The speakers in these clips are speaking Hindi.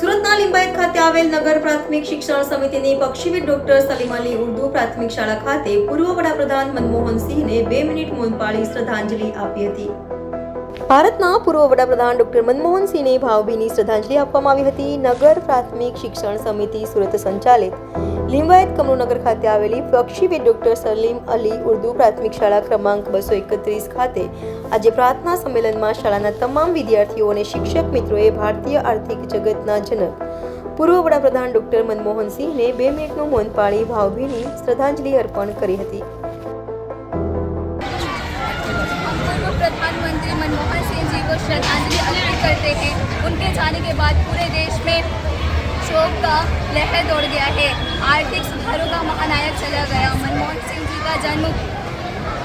સુરતના લિંબાયત ખાતે આવેલ નગર પ્રાથમિક શિક્ષણ સમિતિની પક્ષીવિદ ડોક્ટર સલીમ અલી ઉર્દુ પ્રાથમિક શાળા ખાતે પૂર્વ વડાપ્રધાન મનમોહન સિંહને બે મિનિટ મૌન પાળી શ્રદ્ધાંજલિ આપી હતી. ભારતના પૂર્વ વડાપ્રધાન ડોક્ટર મનમોહન સિંહને ભાવભીની શ્રદ્ધાંજલિ આપવામાં આવી હતી. નગર પ્રાથમિક શિક્ષણ સમિતિ સુરત સંચાલિત લિંબાયત કમરુનગર ખાતે આવેલી પક્ષીવિદ ડોક્ટર સલીમ અલી ઉર્દુ પ્રાથમિક શાળા ક્રમાંક બસો એકત્રીસ ખાતે આજે પ્રાર્થના સંમેલનમાં શાળાના તમામ વિદ્યાર્થીઓ અને શિક્ષક મિત્રોએ ભારતીય આર્થિક જગતના જનક પૂર્વ વડાપ્રધાન ડોક્ટર મનમોહન સિંહને બે મિનિટનું મૌન પાળી ભાવભીની શ્રદ્ધાંજલિ અર્પણ કરી હતી पूर्व प्रधानमंत्री मनमोहन सिंह जी को श्रद्धांजलि अर्पित करते हैं उनके जाने के बाद पूरे देश में का लहर दौड़ गया है। आर्थिक सुधारों का महानायक चला गया। मनमोहन सिंह जी का जन्म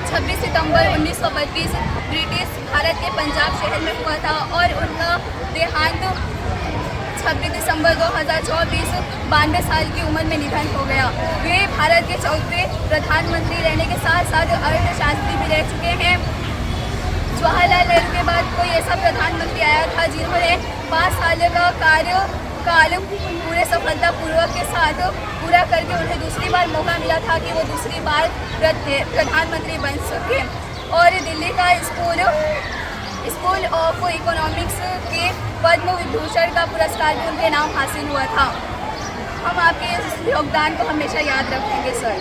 26 सितंबर 1932 ब्रिटिश भारत के पंजाब शहर में हुआ था और उनका देहांत 26 दिसंबर 2024 बानवे साल की उम्र में निधन हो गया। वे भारत के चौथे प्रधानमंत्री रहने के साथ साथ अर्थशास्त्री भी रह चुके हैं। जवाहरलाल नेहरू के बाद कोई ऐसा प्रधानमंत्री आया था जिन्होंने पाँच साल का कार्य काल पूरे सफलतापूर्वक के साथ पूरा करके उन्हें दूसरी बार मौका मिला था कि वो दूसरी बार प्रधानमंत्री बन सके। और दिल्ली का स्कूल स्कूल ऑफ़ इकोनॉमिक्स के पद्म विभूषण का पुरस्कार भी उनके नाम हासिल हुआ था। हम आपके इस योगदान को हमेशा याद रखेंगे, सर।